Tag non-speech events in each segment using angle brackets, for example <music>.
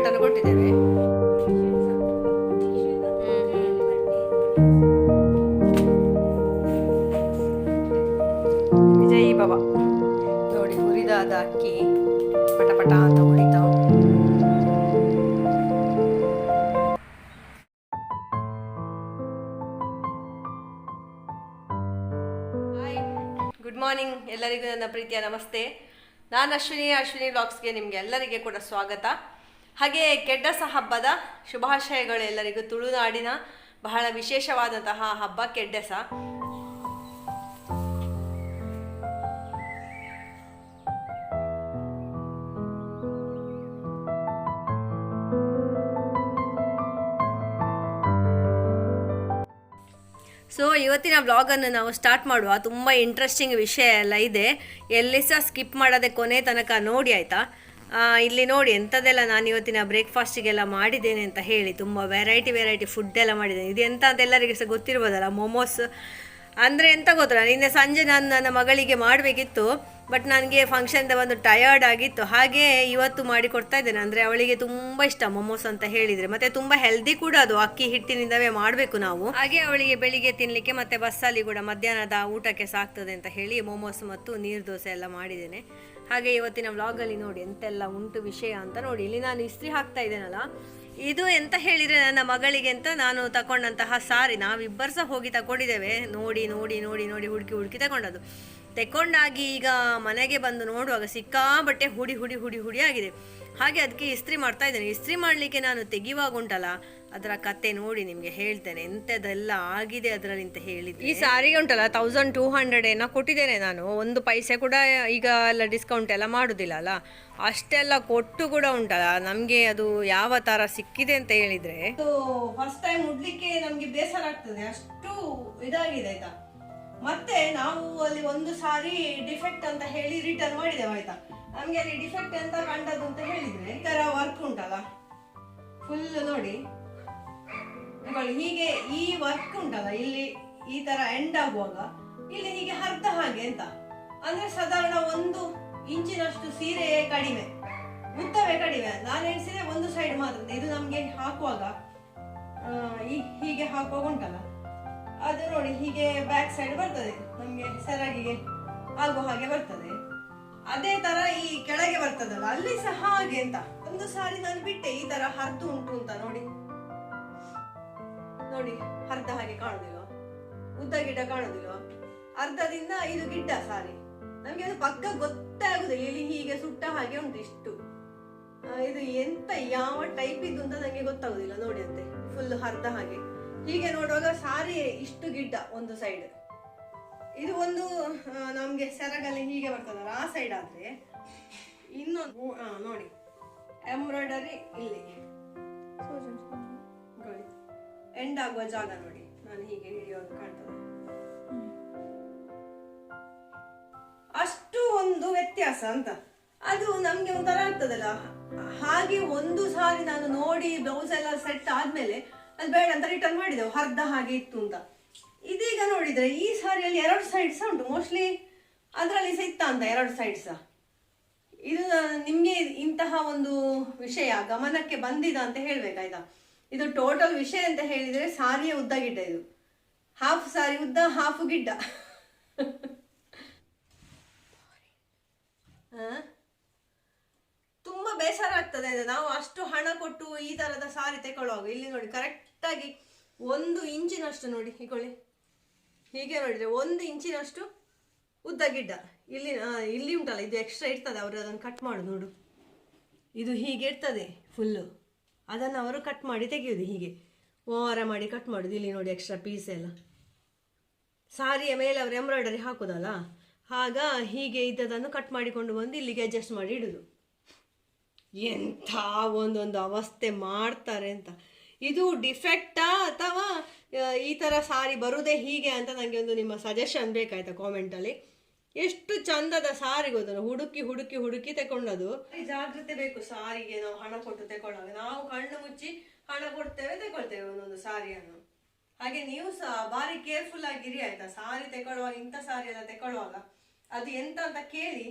Button ಕೊಟ್ಟಿದ್ದೇವೆ. ವಿಜಯ್ ಬಾಬಾ ನೋಡಿ ಹುರಿದಾದ ಅಕ್ಕಿ ಪಟ ಪಟ ಅಂತ ಉಳಿತಾವ ಹಾಯ್ ಗುಡ್ ಮಾರ್ನಿಂಗ್ ಎಲ್ಲರಿಗೂ ನನ್ನ ಪ್ರೀತಿಯ ನಮಸ್ತೆ. ನಾನು ಅಶ್ವಿನಿ ಅಶ್ವಿನಿ ಬ್ಲಾಗ್ಸ್ಗೆ ನಿಮಗೆ ಎಲ್ಲರಿಗೆ ಕೂಡ ಸ್ವಾಗತ. ಹಾಗೆ ಕೆಡ್ಡಸ ಹಬ್ಬದ ಶುಭಾಶಯಗಳು ಎಲ್ಲರಿಗೂ ತುಳುನಾಡಿನ ಬಹಳ ವಿಶೇಷವಾದಂತಹ ಹಬ್ಬ ಕೆಡ್ಡಸ ಸೊ. ಇವತ್ತಿನ ವ್ಲಾಗನ್ನು ನಾವು ಸ್ಟಾರ್ಟ್ ಮಾಡುವ. ತುಂಬ ಇಂಟ್ರೆಸ್ಟಿಂಗ್ ವಿಷಯ ಎಲ್ಲ ಇದೆ. ಎಲ್ಲಿ ಸಹ ಸ್ಕಿಪ್ ಮಾಡದೆ ಕೊನೆ ತನಕ ನೋಡಿ, ಆಯಿತಾ? ಇಲ್ಲಿ ನೋಡಿ ಎಂಥದ್ದೆಲ್ಲ ನಾನು ಇವತ್ತಿನ ಬ್ರೇಕ್ಫಾಸ್ಟಿಗೆಲ್ಲ ಮಾಡಿದ್ದೇನೆ ಅಂತ ಹೇಳಿ ತುಂಬ ವೆರೈಟಿ ವೆರೈಟಿ ಫುಡ್ ಎಲ್ಲ ಮಾಡಿದ್ದೇನೆ. ಇದು ಎಂತ ಅಂತ ಎಲ್ಲರಿಗೆ ಸಹ ಗೊತ್ತಿರ್ಬೋದಲ್ಲ ಮೊಮೋಸ್ ಅಂದರೆ ಎಂತ ಗೊತ್ತಿಲ್ಲ, ನಿನ್ನೆ ಸಂಜೆ ನಾನು ನನ್ನ ಮಗಳಿಗೆ ಮಾಡಬೇಕಿತ್ತು ಬಟ್ ನನಗೆ ಫಂಕ್ಷನ್ದ ಒಂದು ಟಯರ್ಡ್ ಆಗಿತ್ತು. ಹಾಗೆ ಇವತ್ತು ಮಾಡಿ ಕೊಡ್ತಾ ಇದ್ದೇನೆ, ಅಂದರೆ ಅವಳಿಗೆ ತುಂಬ ಇಷ್ಟ ಮೊಮೋಸ್ ಅಂತ ಹೇಳಿದರೆ. ಮತ್ತೆ ತುಂಬ ಹೆಲ್ದಿ ಕೂಡ ಅದು, ಅಕ್ಕಿ ಹಿಟ್ಟಿನಿಂದವೇ ಮಾಡಬೇಕು ನಾವು. ಹಾಗೆ ಅವಳಿಗೆ ಬೆಳಿಗ್ಗೆ ತಿನ್ನಲಿಕ್ಕೆ ಮತ್ತು ಬಸ್ಸಲ್ಲಿ ಕೂಡ ಮಧ್ಯಾಹ್ನದ ಊಟಕ್ಕೆ ಸಾಕ್ತದೆ ಅಂತ ಹೇಳಿ ಮೊಮೋಸ್ ಮತ್ತು ನೀರು ದೋಸೆ ಎಲ್ಲ ಮಾಡಿದ್ದೇನೆ. ಹಾಗೆ ಇವತ್ತಿನ ವ್ಲಾಗಲ್ಲಿ ನೋಡಿ ಎಂತೆಲ್ಲ ಉಂಟು ವಿಷಯ ಅಂತ ನೋಡಿ. ಇಲ್ಲಿ ನಾನು ಇಸ್ತ್ರಿ ಹಾಕ್ತಾ ಇದ್ದೇನಲ್ಲ, ಇದು ಎಂತ ಹೇಳಿದ್ರೆ ನನ್ನ ಮಗಳಿಗೆ ಅಂತ ನಾನು ತಕೊಂಡಂತಹ ಸಾರಿ. ನಾವಿಬ್ಬರು ಸಹ ಹೋಗಿ ತಕೊಂಡಿದ್ದೇವೆ. ನೋಡಿ ನೋಡಿ ನೋಡಿ ನೋಡಿ, ಹುಡುಕಿ ಹುಡುಕಿ ತಗೊಂಡದ್ದು ತೆಕೊಂಡಾಗಿ ಈಗ ಮನೆಗೆ ಬಂದು ನೋಡುವಾಗ ಸಿಕ್ಕಾಬಟ್ಟೆ ಹುಡಿ ಹುಡಿ ಹುಡಿ ಹುಡಿ ಆಗಿದೆ. ಹಾಗೆ ಅದಕ್ಕೆ ಇಸ್ತ್ರಿ ಮಾಡ್ತಾ ಇದ್ದೇನೆ. ಇಸ್ತ್ರಿ ಮಾಡಲಿಕ್ಕೆ ನಾನು ತೆಗಿವಾಗ ಉಂಟಲ್ಲ ಅದರ ಕತೆ ನೋಡಿ ನಿಮಗೆ ಹೇಳ್ತೇನೆ. ಎಂಥದ್ದೆಲ್ಲ ಆಗಿದೆ ಅದರಲ್ಲಿ ಅಂತ ಹೇಳಿದ್ದೆ ಈ ಸಾರಿಗೆ ಉಂಟಲ್ಲ ತೌಸಂಡ್ ಟೂ ಹಂಡ್ರೆಡ್ ಏನೋ ಕೊಟ್ಟಿದ್ದೇನೆ ನಾನು. ಒಂದು ಪೈಸೆ ಕೂಡ ಈಗ ಎಲ್ಲ ಡಿಸ್ಕೌಂಟ್ ಎಲ್ಲ ಮಾಡೋದಿಲ್ಲ ಅಲ್ಲ. ಅಷ್ಟೆಲ್ಲ ಕೊಟ್ಟು ಕೂಡ ಉಂಟಲ್ಲ. ನಮಗೆ ಅದು ಯಾವ ತರ ಸಿಕ್ಕಿದೆ ಅಂತ ಹೇಳಿದ್ರೆ. ಫಸ್ಟ್ ಟೈಮ್ ಉಡ್ಲಿಕ್ಕೆ ನಮಗೆ ಬೇಸರ ಆಗ್ತದೆ. ಅಷ್ಟು ಇದಾಗಿದೆ ಆಯ್ತಾ? ಮತ್ತೆ ನಾವು ಅಲ್ಲಿ ಒಂದು ಸಾರಿ ಡಿಫೆಕ್ಟ್ ಅಂತ ಹೇಳಿ ರಿಟರ್ನ್ ಮಾಡಿದೆವು, ಆಯ್ತಾ? ನಮ್ಗೆ ಅಲ್ಲಿ ಡಿಫೆಕ್ಟ್ ಅಂತ ಕಂಡದ್ದು ಅಂತ ಹೇಳಿದ್ರೆ, ಈ ತರ ವರ್ಕ್ ಉಂಟಲ್ಲ? ಫುಲ್ ನೋಡಿ. ಹೀಗೆ ಈ ವರ್ಕ್ ಉಂಟಲ್ಲ, ಇಲ್ಲಿ ಈ ತರ ಎಂಡ್ ಆಗುವಾಗ, ಇಲ್ಲಿ ಹೀಗೆ ಅರ್ಧ ಹಾಗೆ ಅಂತ ಅಂದ್ರೆ ಸಾಧಾರಣ ಒಂದು ಇಂಚಿನಷ್ಟು ಸೀರೆ ಕಡಿಮೆ. ಉದ್ದವೇ ಕಡಿಮೆ ನಾನು ಎಣಿಸಿದ್ರೆ ಒಂದು ಸೈಡ್ ಮಾತ್ರ. ಇದು ನಮ್ಗೆ ಹಾಕುವಾಗ ಹೀಗೆ ಹಾಕುವಾಗ ಉಂಟಲ್ಲ? ಅದು ನೋಡಿ ಹೀಗೆ ಬ್ಯಾಕ್ ಸೈಡ್ ಬರ್ತದೆ. ನಮಗೆ ಸರಾಗಿಗೆ ಆಗುವ ಹಾಗೆ ಬರ್ತದೆ. ಅದೇ ತರ ಈ ಕೆಳಗೆ ಬರ್ತದಲ್ಲ, ಅಲ್ಲಿ ಸಹ ಹಾಗೆ ಅಂತ. ಒಂದು ಸಾರಿ ನಾನು ಬಿಟ್ಟೆ, ಈ ತರ ಹರಿದು ಉಂಟು ಅಂತ ನೋಡಿ. ನೋಡಿ, ಹರ್ದ ಹಾಗೆ ಕಾಣುದಿಲ್ಲ ಉದ್ದ ಗಿಡ ಕಾಣುದಿಲ್ಲ ಅರ್ಧದಿಂದ ಇದು ಗಿಡ್ಡ ಸಾರಿ. ನಮ್ಗೆ ಅದು ಪಕ್ಕ ಗೊತ್ತೇ ಆಗುದಿಲ್ಲ ಇಲ್ಲಿ ಹೀಗೆ ಸುಟ್ಟ ಹಾಗೆ ಉಂಟು ಇಷ್ಟು. ಇದು ಎಂತ, ಯಾವ ಟೈಪ್ ಇದ್ದು ಅಂತ ನಂಗೆ ಗೊತ್ತಾಗುದಿಲ್ಲ, ನೋಡಿ ಅಂತೆ. ಫುಲ್ ಹರ್ದ ಹಾಗೆ. ಹೀಗೆ ನೋಡುವಾಗ ಸಾರಿ ಇಷ್ಟು ಗಿಡ್ಡ ಒಂದು ಸೈಡ್ ಇದು ಒಂದು ನಮ್ಗೆ ಸೆರಗಲ್ಲಿ ಹೀಗೆ ಬರ್ತದಲ್ಲ, ಆ ಸೈಡ್ ಆದ್ರೆ ಇನ್ನೊಂದು ನೋಡಿ. ಎಂಬ್ರಾಯ್ಡರಿ ಇಲ್ಲಿ. ಎಂಡ್ ಆಗುವ ಜಾಗ ನೋಡಿ. ನಾನು ಹೀಗೆ ಹಿಡಿಯೋದು ಕಾಣ್ತದೆ. ಅಷ್ಟು ಒಂದು ವ್ಯತ್ಯಾಸ ಅಂತ. ಅದು ನಮ್ಗೆ ಒಂಥರ ಆಗ್ತದಲ್ಲ. ಹಾಗೆ ಒಂದು ಸಾರಿ ನಾನು ನೋಡಿ ಬ್ಲೌಸ್ ಎಲ್ಲ ಸೆಟ್ ಆದ್ಮೇಲೆ ಅದು ಬೇಡ ಅಂತ ರಿಟರ್ನ್ ಮಾಡಿದೆವು. ಹರ್ದ ಹಾಗೆ ಇತ್ತು ಅಂತ. ಇದೀಗ ನೋಡಿದರೆ ಈ ಸಾರಿಯಲ್ಲಿ ಎರಡು ಸೈಡ್ ಸಹ ಉಂಟು? ಮೋಸ್ಟ್ಲಿ ಅದರಲ್ಲಿ ಸಹ ಇತ್ತ ಅಂತ ಎರಡು ಸೈಡ್ ಸಹ ಇದು ನಿಮಗೆ ಇಂತಹ ಒಂದು ವಿಷಯ ಗಮನಕ್ಕೆ ಬಂದಿದ ಅಂತ ಹೇಳಬೇಕಾಯ್ತಾ? ಇದು ಟೋಟಲ್ ವಿಷಯ ಅಂತ ಹೇಳಿದರೆ ಸಾರಿಯ ಉದ್ದ ಗಿಡ್ಡ ಇದು. ಹಾಫ್ ಸಾರಿ ಉದ್ದ ಹಾಫ್ ಗಿಡ್ಡ. <laughs> ಆ? ಬೇಸರ ಆಗ್ತದೆ ಅಂದ್ರೆ ನಾವು ಅಷ್ಟು ಹಣ ಕೊಟ್ಟು ಈ ತರದ ಸಾರಿ ತಗೊಳ್ಳುವಾಗ ಇಲ್ಲಿ ನೋಡಿ ಕರೆಕ್ಟಾಗಿ ಒಂದು ಇಂಚಿನಷ್ಟು ನೋಡಿ ಹೀಗೊಳ್ಳಿ ಹೀಗೆ ನೋಡಿದರೆ ಒಂದು ಇಂಚಿನಷ್ಟು ಉದ್ದ ಗಿಡ್ಡ. ಇಲ್ಲಿ ಇಲ್ಲಿ ಉಂಟಲ್ಲ, ಇದು ಎಕ್ಸ್ಟ್ರಾ ಇರ್ತದೆ, ಅವರು ಅದನ್ನು ಕಟ್ ಮಾಡು ನೋಡು. ಇದು ಹೀಗೆ ಇರ್ತದೆ ಫುಲ್ಲು ಅದನ್ನು ಅವರು ಕಟ್ ಮಾಡಿ ತೆಗೆಯೋದು ಹೀಗೆ. ಓರ ಮಾಡಿ ಕಟ್ ಮಾಡೋದು. ಇಲ್ಲಿ ನೋಡಿ ಎಕ್ಸ್ಟ್ರಾ ಪೀಸ್ ಎಲ್ಲ. ಸಾರಿಯ ಮೇಲೆ ಅವರು ಎಂಬ್ರಾಯ್ಡರಿ ಹಾಕೋದಲ್ಲ? ಆಗ ಹೀಗೆ ಇದ್ದದನ್ನು ಕಟ್ ಮಾಡಿಕೊಂಡು ಬಂದು ಇಲ್ಲಿಗೆ ಅಡ್ಜಸ್ಟ್ ಮಾಡಿ ಇಡುದು. ಎಂಥ ಒಂದೊಂದು ಅವಸ್ಥೆ ಮಾಡ್ತಾರೆ ಅಂತ. ಇದು ಡಿಫೆಕ್ಟಾ ಅಥವಾ ಈ ಥರ ಸಾರಿ ಬರುದೇ ಹೀಗೆ ಅಂತ ನನಗೆ ಒಂದು ನಿಮ್ಮ ಸಜೆಷನ್ ಬೇಕಾಯ್ತಾ ಕಾಮೆಂಟಲ್ಲಿ ಎಷ್ಟು ಚಂದದ ಸಾರಿ ಗೊತ್ತಲ್ಲ ಹುಡುಕಿ ಹುಡುಕಿ ಹುಡುಕಿ ತಗೊಂಡದು ಜಾಗ್ರತೆ ಬೇಕು ಸಾರಿಗೆ, ನಾವು ಹಣ ಕೊಟ್ಟು ತಗೊಳ್ಳುವಾಗ ನಾವು ಕಣ್ಣು ಮುಚ್ಚಿ ಹಣ ಕೊಡ್ತೇವೆ ತಗೊಳ್ತೇವೆ ಒಂದೊಂದು ಸಾರಿಯನ್ನು. ಹಾಗೆ ನೀವು ಸಹ ಭಾರಿ ಕೇರ್ಫುಲ್ ಆಗಿರಿ ಆಯ್ತಾ? ಸಾರಿ ತಗೊಳ್ಳುವಾಗ ಇಂಥ ಸಾರಿ ಎಲ್ಲ ತಗೊಳ್ಳುವಾಗ ಅದು ಎಂತ ಅಂತ ಕೇಳಿ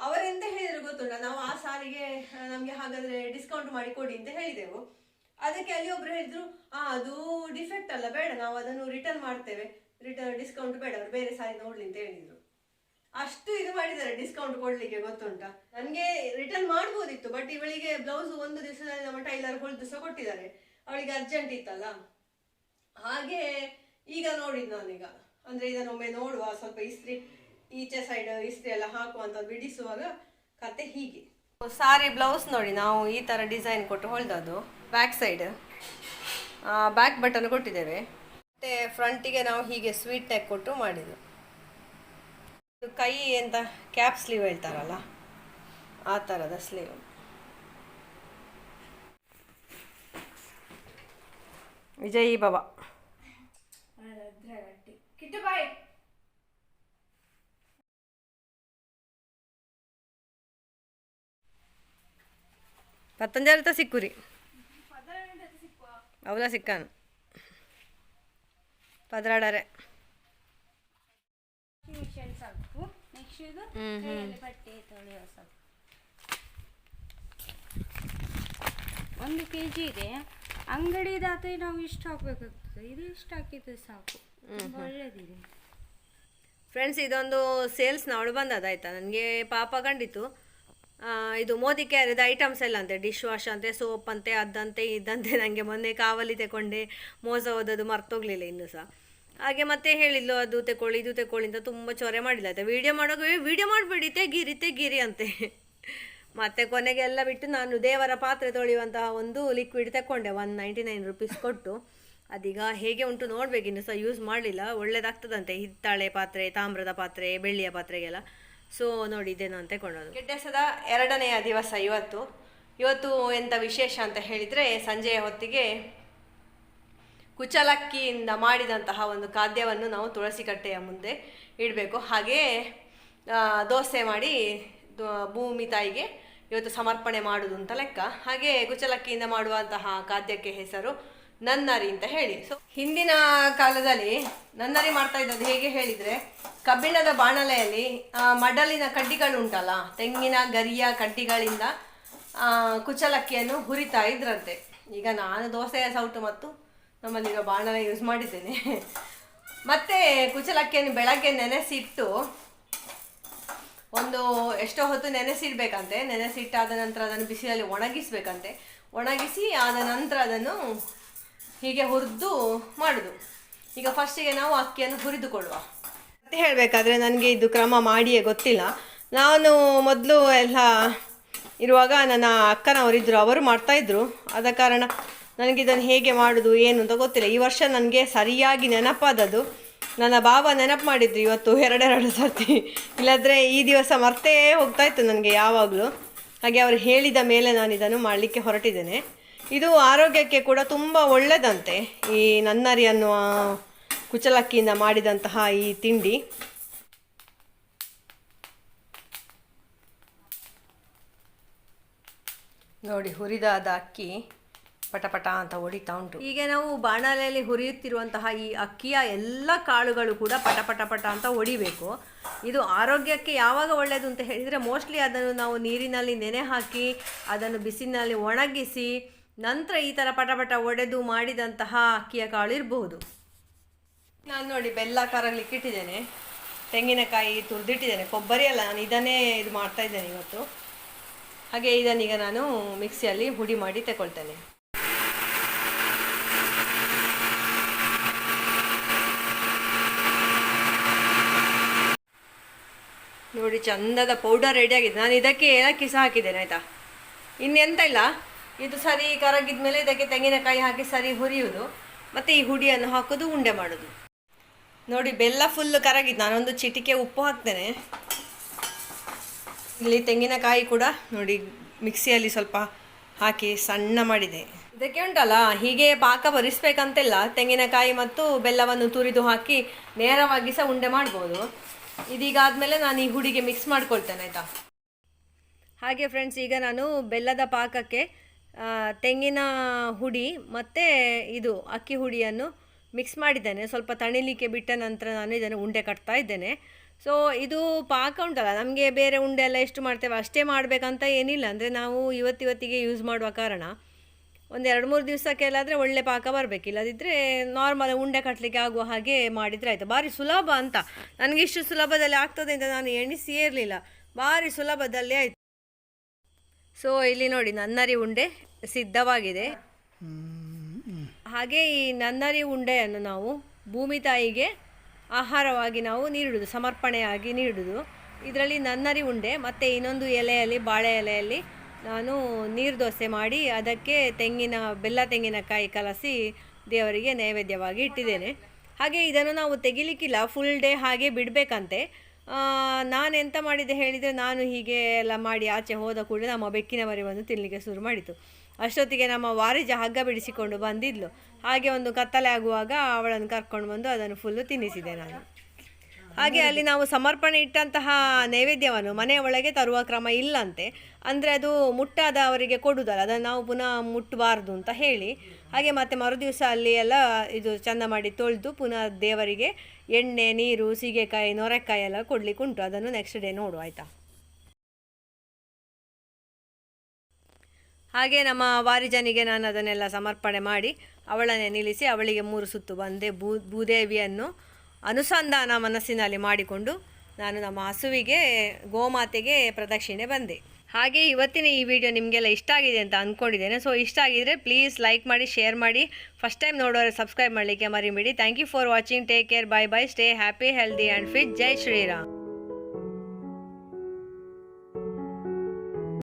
ಅವರೆಂತ ಹೇಳಿದ್ರು ಗೊತ್ತುಂಟ? ನಾವು ಆ ಸಾರಿಗೆ ನಮಗೆ ಹಾಗಾದ್ರೆ ಡಿಸ್ಕೌಂಟ್ ಮಾಡಿ ಕೊಡಿ ಅಂತ ಹೇಳಿದೆವು. ಅದಕ್ಕೆ ಅಲ್ಲಿ ಒಬ್ರು ಹೇಳಿದ್ರು, ಆ, ಅದು ಡಿಫೆಕ್ಟ್ ಅಲ್ಲ, ಬೇಡ, ನಾವು ಅದನ್ನು ರಿಟರ್ನ್ ಮಾಡ್ತೇವೆ. ರಿಟರ್ನ್ ಡಿಸ್ಕೌಂಟ್ ಬೇಡ, ಅವ್ರು ಬೇರೆ ಸಾರಿ ನೋಡ್ಲಿ ಅಂತ ಹೇಳಿದ್ರು. ಅಷ್ಟು ಇದು ಮಾಡಿದ್ದಾರೆ ಡಿಸ್ಕೌಂಟ್ ಕೊಡ್ಲಿಕ್ಕೆ ಗೊತ್ತುಂಟ? ನನಗೆ ರಿಟರ್ನ್ ಮಾಡ್ಬೋದಿತ್ತು ಬಟ್ ಇವಳಿಗೆ ಬ್ಲೌಸ್ ಒಂದು ದಿವಸದಲ್ಲಿ ನಮ್ಮ ಟೈಲರ್ ಹೊಲಿದು ಸಹ ಕೊಟ್ಟಿದ್ದಾರೆ. ಅವಳಿಗೆ ಅರ್ಜೆಂಟ್ ಇತ್ತಲ್ಲ? ಹಾಗೆ ಈಗ ನೋಡಿದ್ ನಾನೀಗ. ಅಂದ್ರೆ ಇದನ್ನೊಮ್ಮೆ ನೋಡುವ, ಸ್ವಲ್ಪ ಇಸ್ತ್ರಿ ಈಚೆ ಸೈಡ್ ಇಸ್ತ್ರಿ ಎಲ್ಲ ಹಾಕುವಂತ ಬಿಡಿಸುವಾಗ ಕತೆ ಹೀಗೆ. ಸಾರಿ ಬ್ಲೌಸ್ ನೋಡಿ ನಾವು ಈ ತರ ಡಿಸೈನ್ ಕೊಟ್ಟು ಹೊಳ್ದದು ಬ್ಯಾಕ್ ಸೈಡ್ ಬ್ಯಾಕ್ ಬಟನ್ ಕೊಟ್ಟಿದ್ದೇವೆ. ಮತ್ತೆ ಫ್ರಂಟಿಗೆ ನಾವು ಹೀಗೆ ಸ್ವೀಟ್ ನೆಕ್ ಕೊಟ್ಟು ಮಾಡಿದ್ದು. ಇದು ಕೈ ಎಂತ ಕ್ಯಾಪ್ ಸ್ಲೀವ್ ಹೇಳ್ತಾರಲ್ಲ ಆ ಥರದ ಸ್ಲೀವ್ ವಿಜಯ್ ಬಾಬಾ ಹ್ಮ್. ರೀ ಬಟ್ಟೆ ತೊಳೆಯೋ ಸಾಕು ಒಂದು ಕೆ ಜಿ ಇದೆ ಅಂಗಡಿದಾದ್ರೆ ನಾವು ಇಷ್ಟು ಹಾಕ್ಬೇಕಾಗ್ತದೆ ಇದು ಇಷ್ಟು ಹಾಕಿದ್ರೆ ಸಾಕು. ಒಳ್ಳೇದಿದೆ. ಫ್ರೆಂಡ್ಸ್ ಇದೊಂದು ಸೇಲ್ಸ್ ಅವಳು ಬಂದದ ಆಯ್ತಾ? ನನಗೆ ಪಾಪ ಕಂಡಿತು ಆ, ಇದು ಮೋದಿ ಕ್ಯಾರಿದ ಐಟಮ್ಸ್ ಎಲ್ಲ ಅಂತೆ ಡಿಶ್ ವಾಶ್ ಅಂತೆ ಸೋಪ್ ಅಂತೆ, ಅದಂತೆ, ಇದಂತೆ ನನಗೆ ಮೊನ್ನೆ ಕಾವಲಿ ತಗೊಂಡೆ ಮೋಸ ಹೋದದ್ದು ಮರ್ತೋಗ್ಲಿಲ್ಲ ಇನ್ನು ಸಹ ಹಾಗೆ ಮತ್ತೆ ಹೇಳಿದ್ಲು, ಅದು ತಗೊಳ್ಳಿ ಇದು ತಗೊಳ್ಳಿ ಅಂತ ತುಂಬ ಚೊರೆ ಮಾಡಿಲ್ಲ, ಆಯ್ತಾ? ವಿಡಿಯೋ ಮಾಡೋಕೆ ವಿಡಿಯೋ ಮಾಡಬೇಡಿ, ತೆಗೀರಿ ತೆಗೀರಿ ಅಂತೆ. ಮತ್ತೆ ಕೊನೆಗೆ ಎಲ್ಲ ಬಿಟ್ಟು ನಾನು ದೇವರ ಪಾತ್ರೆ ತೊಳೆಯುವಂತಹ ಒಂದು ಲಿಕ್ವಿಡ್ ತಗೊಂಡೆ ಒನ್ ನೈಂಟಿ ನೈನ್ ರುಪೀಸ್ ಕೊಟ್ಟು. ಅದೀಗ ಹೇಗೆ ಉಂಟು ನೋಡ್ಬೇಕು ಇನ್ನು ಸಹ ಯೂಸ್ ಮಾಡಲಿಲ್ಲ, ಒಳ್ಳೇದಾಗ್ತದಂತೆ, ಹಿತ್ತಾಳೆ ಪಾತ್ರೆ, ತಾಮ್ರದ ಪಾತ್ರೆ, ಬೆಳ್ಳಿಯ ಪಾತ್ರೆಗೆಲ್ಲ. ಸೊ ನೋಡಿ ಇದೇ ಅಂತ ತಗೊಂಡದ್ದು ಗೆಡ್ಡೆಸದ ಎರಡನೆಯ ದಿವಸ ಇವತ್ತು. ಇವತ್ತು ಎಂಥ ವಿಶೇಷ ಅಂತ ಹೇಳಿದರೆ, ಸಂಜೆಯ ಹೊತ್ತಿಗೆ ಕುಚಲಕ್ಕಿಯಿಂದ ಮಾಡಿದಂತಹ ಒಂದು ಖಾದ್ಯವನ್ನು ನಾವು ತುಳಸಿ ಕಟ್ಟೆಯ ಮುಂದೆ ಇಡಬೇಕು. ಹಾಗೆಯೇ ದೋಸೆ ಮಾಡಿ ಭೂಮಿ ತಾಯಿಗೆ ಇವತ್ತು ಸಮರ್ಪಣೆ ಮಾಡೋದು ಅಂತ ಲೆಕ್ಕ. ಹಾಗೆ ಕುಚಲಕ್ಕಿಯಿಂದ ಮಾಡುವಂತಹ ಖಾದ್ಯಕ್ಕೆ ಹೆಸರು ನನ್ನರಿ ಅಂತ ಹೇಳಿ. ಸೊ ಹಿಂದಿನ ಕಾಲದಲ್ಲಿ ನನ್ನರಿ ಮಾಡ್ತಾ ಇದ್ದದ್ದು ಹೇಗೆ ಹೇಳಿದರೆ, ಕಬ್ಬಿಣದ ಬಾಣಲೆಯಲ್ಲಿ ಮಡಲಿನ ಕಡ್ಡಿಗಳು ಉಂಟಲ್ಲ ತೆಂಗಿನ ಗರಿಯ ಕಡ್ಡಿಗಳಿಂದ ಕುಚಲಕ್ಕಿಯನ್ನು ಹುರಿತಾ ಇದ್ರಂತೆ. ಈಗ ನಾನು ದೋಸೆಯ ಸೌಟು ಮತ್ತು ನಮ್ಮಲ್ಲಿರೋ ಬಾಣಲೆ ಯೂಸ್ ಮಾಡಿದ್ದೇನೆ. ಮತ್ತೆ ಕುಚಲಕ್ಕಿಯನ್ನು ಬೆಳಗ್ಗೆ ನೆನೆಸಿಟ್ಟು, ಒಂದು ಎಷ್ಟೋ ಹೊತ್ತು ನೆನೆಸಿಡ್ಬೇಕಂತೆ. ನೆನೆಸಿಟ್ಟಾದ ನಂತರ ಅದನ್ನು ಬಿಸಿಲಲ್ಲಿ ಒಣಗಿಸ್ಬೇಕಂತೆ. ಒಣಗಿಸಿ ಆದ ನಂತರ ಅದನ್ನು ಹೀಗೆ ಹುರಿದು ಮಾಡುದು. ಈಗ ಫಸ್ಟಿಗೆ ನಾವು ಅಕ್ಕಿಯನ್ನು ಹುರಿದುಕೊಳ್ಳುವ. ಮತ್ತೆ ಹೇಳಬೇಕಾದ್ರೆ ನನಗೆ ಇದು ಕ್ರಮ ಮಾಡಿಯೇ ಗೊತ್ತಿಲ್ಲ. ನಾನು ಮೊದಲು ಎಲ್ಲ ಇರುವಾಗ ನನ್ನ ಅಕ್ಕನವರಿದ್ದರು ಅವರು ಮಾಡ್ತಾಯಿದ್ರು ಆದ ಕಾರಣ ನನಗೆ ಇದನ್ನು ಹೇಗೆ ಮಾಡೋದು, ಏನು ಅಂತ ಗೊತ್ತಿಲ್ಲ. ಈ ವರ್ಷ ನನಗೆ ಸರಿಯಾಗಿ ನೆನಪಾದದ್ದು, ನನ್ನ ಬಾಬ ನೆನಪು ಮಾಡಿದ್ರು ಇವತ್ತು ಎರಡೆರಡು ಸರ್ತಿ. ಇಲ್ಲಾಂದರೆ ಈ ದಿವಸ ಮರ್ತೇ ಹೋಗ್ತಾಯಿತ್ತು ನನಗೆ ಯಾವಾಗಲೂ. ಹಾಗೆ ಅವರು ಹೇಳಿದ ಮೇಲೆ ನಾನು ಇದನ್ನು ಮಾಡಲಿಕ್ಕೆ ಹೊರಟಿದ್ದೇನೆ. ಇದು ಆರೋಗ್ಯಕ್ಕೆ ಕೂಡ ತುಂಬ ಒಳ್ಳೆಯದಂತೆ ಈ ನನ್ನರಿ ಅನ್ನುವ ಕುಚಲಕ್ಕಿಯಿಂದ ಮಾಡಿದಂತಹ ಈ ತಿಂಡಿ. ನೋಡಿ, ಹುರಿದಾದ ಅಕ್ಕಿ ಪಟಪಟ ಅಂತ ಹೊಡಿತಾ ಉಂಟು. ಈಗ ನಾವು ಬಾಣಲೆಯಲ್ಲಿ ಹುರಿಯುತ್ತಿರುವಂತಹ ಈ ಅಕ್ಕಿಯ ಎಲ್ಲ ಕಾಳುಗಳು ಕೂಡ ಪಟ ಪಟ ಪಟ ಅಂತ ಹೊಡಿಬೇಕು. ಇದು ಆರೋಗ್ಯಕ್ಕೆ ಯಾವಾಗ ಒಳ್ಳೆಯದು ಅಂತ ಹೇಳಿದರೆ, ಮೋಸ್ಟ್ಲಿ ಅದನ್ನು ನಾವು ನೀರಿನಲ್ಲಿ ನೆನೆ ಹಾಕಿ, ಅದನ್ನು ಬಿಸಿಲಿನಲ್ಲಿ ಒಣಗಿಸಿ ನಂತರ ಈ ಥರ ಪಟಪಟ ಪಟ ಒಡೆದು ಮಾಡಿದಂತಹ ಅಕ್ಕಿಯ ಕಾಳು ಇರಬಹುದು. ನಾನು ನೋಡಿ ಬೆಲ್ಲ ಕರಗ್ಲಿಕ್ಕೆ ಇಟ್ಟಿದ್ದೇನೆ ತೆಂಗಿನಕಾಯಿ ತುರಿದಿಟ್ಟಿದ್ದೇನೆ. ಕೊಬ್ಬರಿ ಅಲ್ಲ, ನಾನು ಇದನ್ನೇ ಇದು ಮಾಡ್ತಾ ಇದ್ದೇನೆ ಇವತ್ತು. ಹಾಗೆ ಇದನ್ನೀಗ ನಾನು ಮಿಕ್ಸಿಯಲ್ಲಿ ಹುಡಿ ಮಾಡಿ ತಗೊಳ್ತೇನೆ ನೋಡಿ, ಚಂದದ ಪೌಡರ್ ರೆಡಿ ಆಗಿದೆ. ನಾನು ಇದಕ್ಕೆ ಏಲಕ್ಕಿ ಸಹ ಹಾಕಿದ್ದೇನೆ, ಆಯಿತಾ? ಇನ್ನೆಂತ ಇಲ್ಲ? ಇದು ಸರಿ ಕರಗಿದ ಮೇಲೆ ಇದಕ್ಕೆ ತೆಂಗಿನಕಾಯಿ ಹಾಕಿ ಸರಿ ಹುರಿಯುವುದು ಮತ್ತು ಈ ಹುಡಿಯನ್ನು ಹಾಕೋದು, ಉಂಡೆ ಮಾಡೋದು. ನೋಡಿ, ಬೆಲ್ಲ ಫುಲ್ ಕರಗಿದ್ದು ನಾನೊಂದು ಚಿಟಿಕೆ ಉಪ್ಪು ಹಾಕ್ತೇನೆ. ಇಲ್ಲಿ ತೆಂಗಿನಕಾಯಿ ಕೂಡ ನೋಡಿ, ಮಿಕ್ಸಿಯಲ್ಲಿ ಸ್ವಲ್ಪ ಹಾಕಿ ಸಣ್ಣ ಮಾಡಿದೆ. ಇದಕ್ಕೆ ಉಂಟಲ್ಲ, ಹೀಗೆ ಪಾಕ ಬರಿಸ್ಬೇಕಂತಿಲ್ಲ ತೆಂಗಿನಕಾಯಿ ಮತ್ತು ಬೆಲ್ಲವನ್ನು ತುರಿದು ಹಾಕಿ ನೇರವಾಗಿ ಸಹ ಉಂಡೆ ಮಾಡ್ಬೋದು. ಇದೀಗ ಆದಮೇಲೆ ನಾನು ಈ ಹುಡಿಗೆ ಮಿಕ್ಸ್ ಮಾಡ್ಕೊಳ್ತೇನೆ, ಆಯಿತಾ? ಹಾಗೆ ಫ್ರೆಂಡ್ಸ್ ಈಗ ನಾನು ಬೆಲ್ಲದ ಪಾಕಕ್ಕೆ ತೆಂಗಿನ ಹುಡಿ ಮತ್ತು ಇದು ಅಕ್ಕಿ ಹುಡಿಯನ್ನು ಮಿಕ್ಸ್ ಮಾಡಿದ್ದೇನೆ. ಸ್ವಲ್ಪ ತಣಿಲಿಕ್ಕೆ ಬಿಟ್ಟ ನಂತರ ನಾನು ಇದನ್ನು ಉಂಡೆ ಕಟ್ತಾ ಇದ್ದೇನೆ. ಸೊ ಇದು ಪಾಕ ಉಂಟಲ್ಲ, ನಮಗೆ ಬೇರೆ ಉಂಡೆ ಎಲ್ಲ ಎಷ್ಟು ಮಾಡ್ತೇವೆ ಅಷ್ಟೇ ಮಾಡಬೇಕಂತ ಏನಿಲ್ಲ. ಅಂದರೆ ನಾವು ಇವತ್ತಿವತ್ತಿಗೆ ಯೂಸ್ ಮಾಡುವ ಕಾರಣ. ಒಂದು ಎರಡು ಮೂರು ದಿವಸಕ್ಕೆಲ್ಲಾದರೆ ಒಳ್ಳೆ ಪಾಕ ಬರಬೇಕು. ಇಲ್ಲದಿದ್ದರೆ ನಾರ್ಮಲ್ ಉಂಡೆ ಕಟ್ಟಲಿಕ್ಕೆ ಆಗುವ ಹಾಗೆ ಮಾಡಿದರೆ ಆಯಿತು. ಭಾರಿ ಸುಲಭ ಅಂತ. ನನಗೆ ಇಷ್ಟು ಸುಲಭದಲ್ಲಿ ಆಗ್ತದೆ ಅಂತ ನಾನು ಎಣಿಸಿಯೇ ಇರಲಿಲ್ಲ. ಭಾರಿ ಸುಲಭದಲ್ಲಿ ಆಯಿತು. ಸೊ ಇಲ್ಲಿ ನೋಡಿ, ನನ್ನರಿ ಉಂಡೆ ಸಿದ್ಧವಾಗಿದೆ. ಹಾಗೆ ಈ ನನ್ನರಿ ಉಂಡೆಯನ್ನು ನಾವು ಭೂಮಿ ತಾಯಿಗೆ ಆಹಾರವಾಗಿ ನಾವು ನೀಡುವುದು ಸಮರ್ಪಣೆಯಾಗಿ ನೀಡುವುದು ಇದರಲ್ಲಿ ನನ್ನರಿ ಉಂಡೆ, ಮತ್ತು ಇನ್ನೊಂದು ಎಲೆಯಲ್ಲಿ, ಬಾಳೆ ಎಲೆಯಲ್ಲಿ ನಾನು ನೀರು ದೋಸೆ ಮಾಡಿ ಅದಕ್ಕೆ ತೆಂಗಿನ, ಬೆಲ್ಲ ತೆಂಗಿನಕಾಯಿ ಕಲಸಿ ದೇವರಿಗೆ ನೈವೇದ್ಯವಾಗಿ ಇಟ್ಟಿದ್ದೇನೆ. ಹಾಗೆ ಇದನ್ನು ನಾವು ತೆಗಿಲಿಕ್ಕಿಲ್ಲ ಫುಲ್ ಡೇ ಹಾಗೆ ಬಿಡಬೇಕಂತೆ. ನಾನು ಎಂತ ಮಾಡಿದೆ ಹೇಳಿದರೆ ನಾನು ಹೀಗೆ ಎಲ್ಲ ಮಾಡಿ ಆಚೆ ಹೋದ ಕೂಡಲೇ ನಮ್ಮ ಬೆಕ್ಕಿನ ಮರಿವನ್ನು ತಿನ್ನಲಿಕ್ಕೆ ಶುರು ಮಾಡಿತು. ಅಷ್ಟೊತ್ತಿಗೆ ನಮ್ಮ ವಾರಿಜ ಹಗ್ಗ ಬಿಡಿಸಿಕೊಂಡು ಬಂದಿದ್ಲು. ಹಾಗೆ ಒಂದು ಕತ್ತಲೆ ಆಗುವಾಗ ಅವಳನ್ನು ಕರ್ಕೊಂಡು ಬಂದು ಅದನ್ನು ಫುಲ್ಲು ತಿನ್ನಿಸಿದೆ ನಾನು. ಹಾಗೆ ಅಲ್ಲಿ ನಾವು ಸಮರ್ಪಣೆ ಇಟ್ಟಂತಹ ನೈವೇದ್ಯವನ್ನು ಮನೆಯ ಒಳಗೆ ತರುವ ಕ್ರಮ ಇಲ್ಲಂತೆ. ಅಂದರೆ ಅದು ಮುಟ್ಟಾದ ಅವರಿಗೆ ಕೊಡುವುದಲ್ಲ ಅದನ್ನು ನಾವು ಪುನಃ ಮುಟ್ಟಬಾರ್ದು ಅಂತ ಹೇಳಿ. ಹಾಗೆ ಮತ್ತೆ ಮರುದಿವಸ ಅಲ್ಲಿ ಎಲ್ಲ ಇದು ಚಂದ ಮಾಡಿ ತೊಳೆದು ಪುನಃ ದೇವರಿಗೆ ಎಣ್ಣೆ, ನೀರು, ಸೀಗೆಕಾಯಿ, ನೊರೆಕಾಯಿ ಎಲ್ಲ ಕೊಡ್ಲಿಕ್ಕೆ ಉಂಟು. ಅದನ್ನು ನೆಕ್ಸ್ಟ್ ಡೇ ನೋಡು ಆಯಿತಾ? ಹಾಗೆ ನಮ್ಮ ವಾರಿಜನಿಗೆ ನಾನು ಅದನ್ನೆಲ್ಲ ಸಮರ್ಪಣೆ ಮಾಡಿ ಅವಳನ್ನೇ ನಿಲ್ಲಿಸಿ ಅವಳಿಗೆ ಮೂರು ಸುತ್ತು ಬಂದೆ. ಭೂ ಭೂದೇವಿಯನ್ನು ಅನುಸಂಧಾನ ಮನಸ್ಸಿನಲ್ಲಿ ಮಾಡಿಕೊಂಡು ನಾನು ನಮ್ಮ ಹಸುವಿಗೆ, ಗೋಮಾತೆಗೆ ಪ್ರದಕ್ಷಿಣೆ ಬಂದೆ. ಹಾಗೆ ಇವತ್ತಿನ ಈ ವಿಡಿಯೋ ನಿಮಗೆಲ್ಲ ಇಷ್ಟ ಆಗಿದೆ ಅಂತ ಅಂದ್ಕೊಂಡಿದ್ದೇನೆ ಸೊ ಇಷ್ಟ ಆಗಿದ್ರೆ ಪ್ಲೀಸ್ ಲೈಕ್ ಮಾಡಿ ಶೇರ್ ಮಾಡಿ. ಫಸ್ಟ್ ಟೈಮ್ ನೋಡೋರೆ ಸಬ್ಸ್ಕ್ರೈಬ್ ಮಾಡಲಿಕ್ಕೆ ಮರಿಬೇಡಿ. Thank you for watching take care bye bye stay happy healthy and fit Jai Shriram